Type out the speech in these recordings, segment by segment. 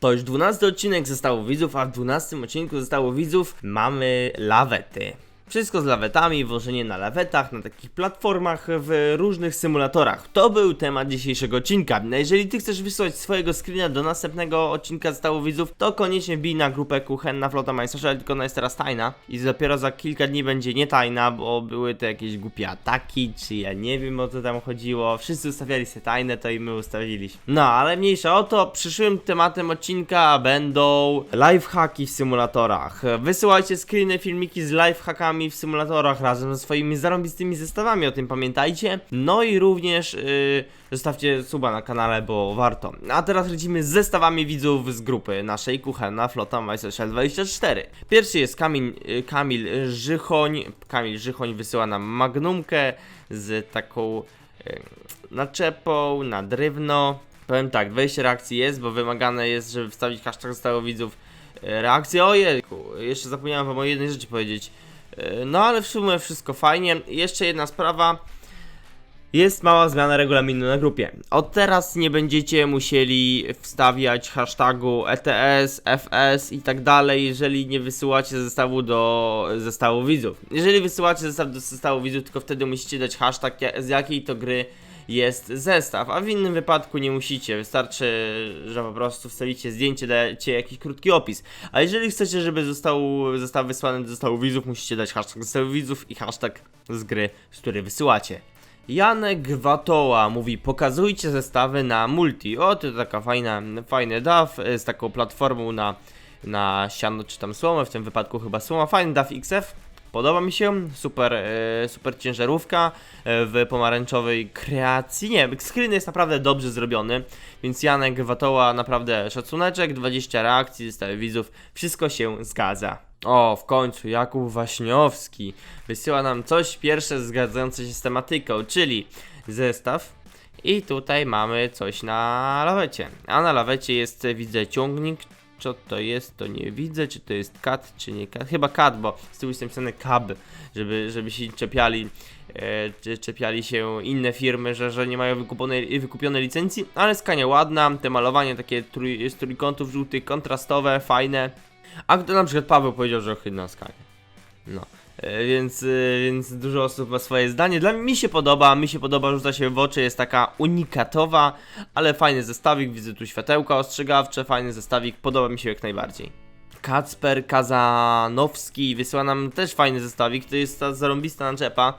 To już 12 odcinek zostało widzów, a w 12 odcinku zostało widzów mamy lawety. Wszystko z lawetami, wożenie na lawetach, na takich platformach w różnych symulatorach. To był temat dzisiejszego odcinka. Jeżeli ty chcesz wysłać swojego screena do następnego odcinka zostało widzów, to koniecznie wbij na grupę Kuchenna Flota Majstrza, tylko ona jest teraz tajna. I dopiero za kilka dni będzie nie tajna, bo były to jakieś głupie ataki, czy ja nie wiem o co tam chodziło. Wszyscy ustawiali się tajne, to i my ustawiliśmy. No, ale mniejsza o to, przyszłym tematem odcinka będą lifehacki w symulatorach. Wysyłajcie screeny, filmiki z lifehackami w symulatorach razem ze swoimi zarąbistymi zestawami, o tym pamiętajcie. No i również yy, zostawcie suba na kanale, bo warto. A teraz lecimy z zestawami widzów z grupy naszej Kuchenna Flota MySocial 24. Pierwszy jest Kamil, y, Kamil Żychoń. Kamil Żychoń wysyła nam magnumkę z taką y, naczepą na drewno. Powiem tak, wejście reakcji jest, bo wymagane jest, żeby wstawić hashtag zostało widzów e, reakcję. Ojejku, jeszcze zapomniałem wam o jednej rzeczy powiedzieć. E, No ale w sumie wszystko fajnie. Jeszcze jedna sprawa. Jest mała zmiana regulaminu na grupie. Od teraz nie będziecie musieli wstawiać hashtagu ETS, FS i tak dalej, jeżeli nie wysyłacie zestawu do zestawu widzów. Jeżeli wysyłacie zestaw do zestawu widzów, tylko wtedy musicie dać hashtag z jakiej to gry jest zestaw, a w innym wypadku nie musicie. Wystarczy, że po prostu wstawicie zdjęcie, dacie jakiś krótki opis. A jeżeli chcecie, żeby został zestaw wysłany do zestawu widzów, musicie dać hashtag zestawu widzów i hashtag z gry, z której wysyłacie. Janek Watoła mówi, pokazujcie zestawy na multi. O, to taka fajna, fajny DAW z taką platformą na, na siano czy tam słomę, w tym wypadku chyba słoma. Fajny DAW XF, podoba mi się, super, e, super ciężarówka e, w pomarańczowej kreacji. Nie, screen jest naprawdę dobrze zrobiony, więc Janek Watoła naprawdę szacuneczek, 20 reakcji, zestawy widzów, wszystko się zgadza. O, w końcu Jakub Waśniowski wysyła nam coś pierwsze zgadzające się z tematyką, czyli zestaw. I tutaj mamy coś na lawecie. A na lawecie jest, widzę, ciągnik. Co to jest, to nie widzę, czy to jest kat, czy nie kat. Chyba kat, bo z tyłu jest napisane cab, żeby, żeby się czepiali, e, czepiali się inne firmy, że, że nie mają wykupionej, wykupionej licencji. Ale skania ładna, te malowanie takie trój, z trójkątów żółtych, kontrastowe, fajne. A na przykład Paweł powiedział, że ohydna skania. No. E, Więc, e, więc dużo osób ma swoje zdanie. Dla mnie mi się podoba, mi się podoba, rzuca się w oczy, jest taka unikatowa, ale fajny zestawik, widzę tu światełka ostrzegawcze, fajny zestawik, podoba mi się jak najbardziej. Kacper Kazanowski wysyła nam też fajny zestawik, to jest ta zarąbista naczepa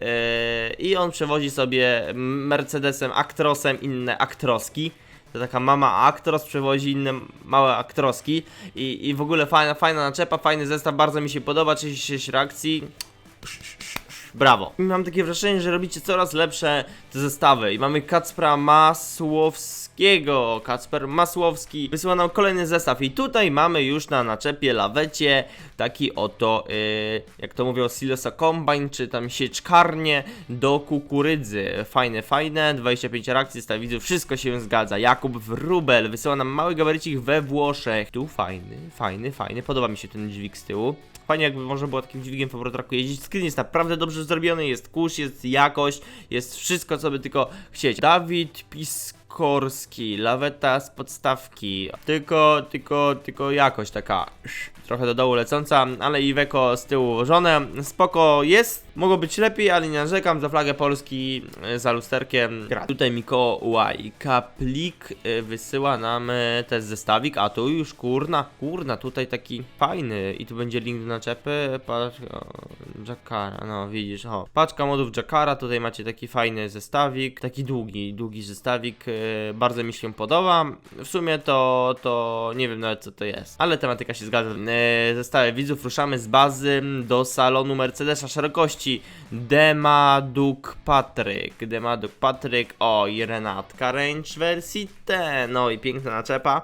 e, i on przewozi sobie Mercedesem Actrosem inne Actroski. To taka mama Actros przewozi inne małe Actroski i, i w ogóle fajna, fajna naczepa, fajny zestaw, bardzo mi się podoba, 36 reakcji. Brawo. Mam takie wrażenie, że robicie coraz lepsze te zestawy i mamy Kacpra Masłowskiego. Kacper Masłowski wysyła nam kolejny zestaw i tutaj mamy już na naczepie lawecie taki oto, yy, jak to mówią, silosa combine, czy tam sieczkarnie do kukurydzy. Fajne, fajne, 25 reakcji, zestaw widzów, wszystko się zgadza. Jakub Wrubel wysyła nam mały gabarycik we Włoszech. Tu fajny, fajny, fajny, podoba mi się ten dźwig z tyłu. Fajnie jakby można było takim dźwigiem w Eurotraku jeździć. Screen jest naprawdę dobrze zrobiony, jest kurz, jest jakość, jest wszystko co by tylko chcieć. Dawid Piskorski, laweta z podstawki. Tylko, tylko, tylko jakość taka trochę do dołu lecąca, ale i weko z tyłu ułożone. Spoko jest, mogło być lepiej, ale nie narzekam. Za flagę Polski e, za lusterkiem gra. Tutaj Mikołaj Kaplik e, wysyła nam e, też zestawik, a tu już kurna, kurna, tutaj taki fajny i tu będzie link do naczepy, patrz, Jackara, no widzisz, o, paczka modów Jackara, tutaj macie taki fajny zestawik, taki długi, długi zestawik, e, bardzo mi się podoba, w sumie to, to nie wiem nawet co to jest, ale tematyka się zgadza, e, zestawy widzów, ruszamy z bazy do salonu Mercedesa szerokości, Demaduk Patryk, Demaduk Patryk, o i Renatka Range wersji T, no i piękna naczepa,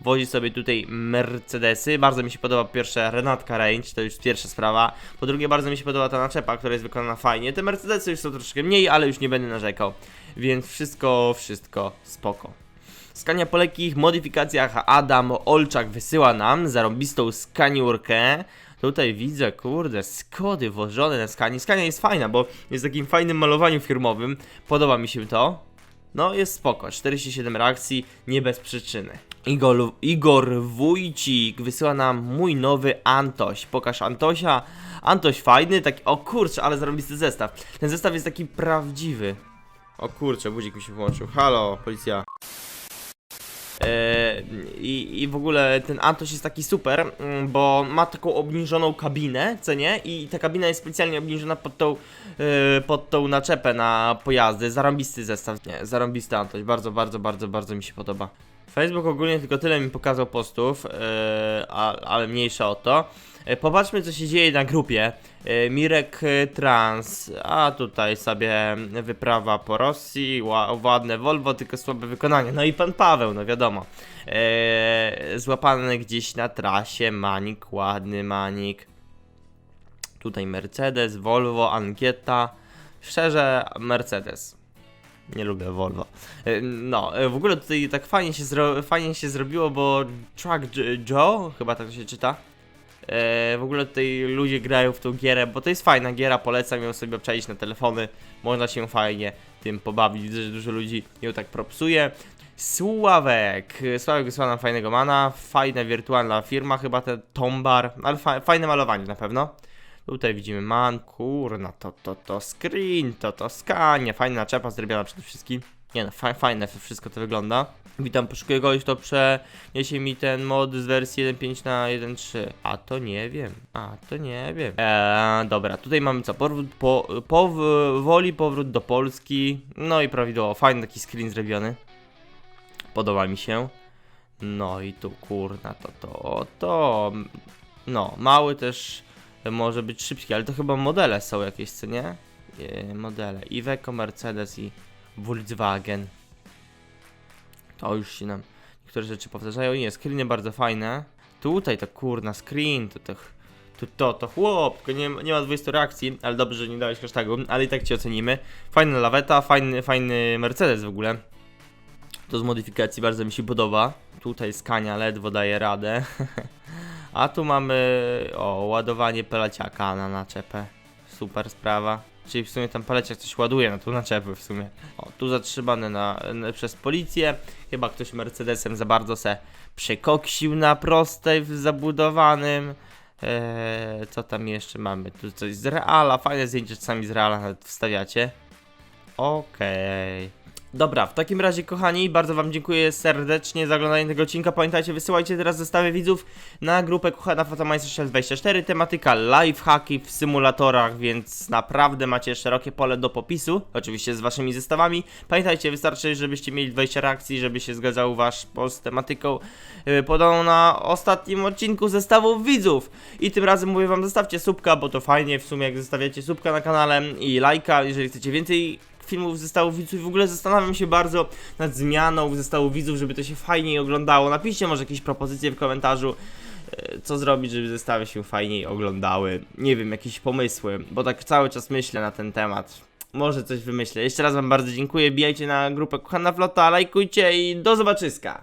wozi sobie tutaj Mercedesy. Bardzo mi się podoba po pierwsze Renatka Range, to już pierwsza sprawa. Po drugie bardzo mi się podoba ta naczepa, która jest wykonana fajnie. Te Mercedesy już są troszkę mniej, ale już nie będę narzekał. Więc wszystko, wszystko spoko. Skania po lekkich modyfikacjach Adam Olczak wysyła nam zarąbistą skaniurkę. Tutaj widzę, kurde, skody włożone na skani. Skania jest fajna, bo jest w takim fajnym malowaniu firmowym. Podoba mi się to. No, jest spoko. 47 reakcji, nie bez przyczyny. Igor, Igor Wójcik wysyła nam mój nowy Antoś. Pokaż Antosia. Antoś fajny, taki. O kurczę, ale zarobisty zestaw. Ten zestaw jest taki prawdziwy. O kurczę, budzik mi się włączył. Halo, policja. Eee, i, I w ogóle ten Antoś jest taki super, mm, bo ma taką obniżoną kabinę, co nie? I ta kabina jest specjalnie obniżona pod tą, e, pod tą naczepę na pojazdy. Zarąbisty zestaw. Nie, zarąbisty Antoś. Bardzo, bardzo, bardzo, bardzo mi się podoba. Facebook ogólnie tylko tyle mi pokazał postów, a, ale mniejsza o to. E, Popatrzmy, co się dzieje na grupie. E, Mirek Trans, a tutaj sobie wyprawa po Rosji, ła, ładne Volvo, tylko słabe wykonanie. No i pan Paweł, no wiadomo. Złapany gdzieś na trasie, manik, ładny manik. Tutaj Mercedes, Volvo, Angieta. Szczerze, Mercedes. Nie lubię Volvo. E, No, e, w ogóle tutaj tak fajnie się, fajnie się zrobiło, bo Truck Joe, chyba tak to się czyta. E, w ogóle tutaj ludzie grają w tą gierę, bo to jest fajna giera, polecam ją sobie obczaić na telefony. Można się fajnie tym pobawić. Widzę, że dużo ludzi ją tak propsuje. Sławek. Sławek wysłał nam fajnego mana. Fajna wirtualna firma, chyba ten Tombar. Ale fa fajne malowanie na pewno. Tutaj widzimy man, kurna, to, to, to screen, to, to skanie, fajna naczepa zrobiona przede wszystkim. Nie no, fa fajne wszystko to wygląda. Witam, poszukuję kogoś, kto przeniesie mi ten mod z wersji 1.5 na 1.3. A to nie wiem, a to nie wiem. Eee, dobra, tutaj mamy co, powrót, po, powoli powrót do Polski. No i prawidłowo, fajny taki screen zrobiony. Podoba mi się. No i tu kurna, to, to, to. No, mały też może być szybki, ale to chyba modele są jakieś, co nie? Modele. Iveco, Mercedes i Volkswagen. To już się nam niektóre rzeczy powtarzają. Nie, screeny bardzo fajne. Tutaj to kurna screen, to to, to, to, to chłop, nie, nie ma 20 reakcji, ale dobrze, że nie dałeś hashtagu, ale i tak cię ocenimy. Fajna laweta, fajny, fajny Mercedes w ogóle. To z modyfikacji bardzo mi się podoba. Tutaj skania ledwo daje radę. A tu mamy o ładowanie pelaciaka na naczepę. Super sprawa. Czyli w sumie tam peleciak coś ładuje na tą naczepę w sumie. O, tu zatrzymany na, na, przez policję. Chyba ktoś Mercedesem za bardzo se przekoksił na prostej w zabudowanym. Eee, co tam jeszcze mamy? Tu coś z Reala. Fajne zdjęcie czasami z Reala nawet wstawiacie. Okej. Dobra, w takim razie kochani, bardzo wam dziękuję serdecznie za oglądanie tego odcinka. Pamiętajcie, wysyłajcie teraz zestawy widzów na grupę Kuchana Fotomeister 24. Tematyka lifehacki w symulatorach, więc naprawdę macie szerokie pole do popisu. Oczywiście z waszymi zestawami. Pamiętajcie, wystarczy, żebyście mieli 20 reakcji, żeby się zgadzał wasz post z tematyką yy, podaną na ostatnim odcinku zestawów widzów. I tym razem mówię wam, zostawcie subka, bo to fajnie w sumie jak zostawiacie subka na kanale i lajka, jeżeli chcecie więcej filmów zestawów widzów i w ogóle zastanawiam się bardzo nad zmianą zestawu widzów, żeby to się fajniej oglądało. Napiszcie może jakieś propozycje w komentarzu, e, co zrobić, żeby zestawy się fajniej oglądały. Nie wiem, jakieś pomysły, bo tak cały czas myślę na ten temat. Może coś wymyślę. Jeszcze raz wam bardzo dziękuję, bijajcie na grupę Kochana Flota, lajkujcie i do zobaczyska!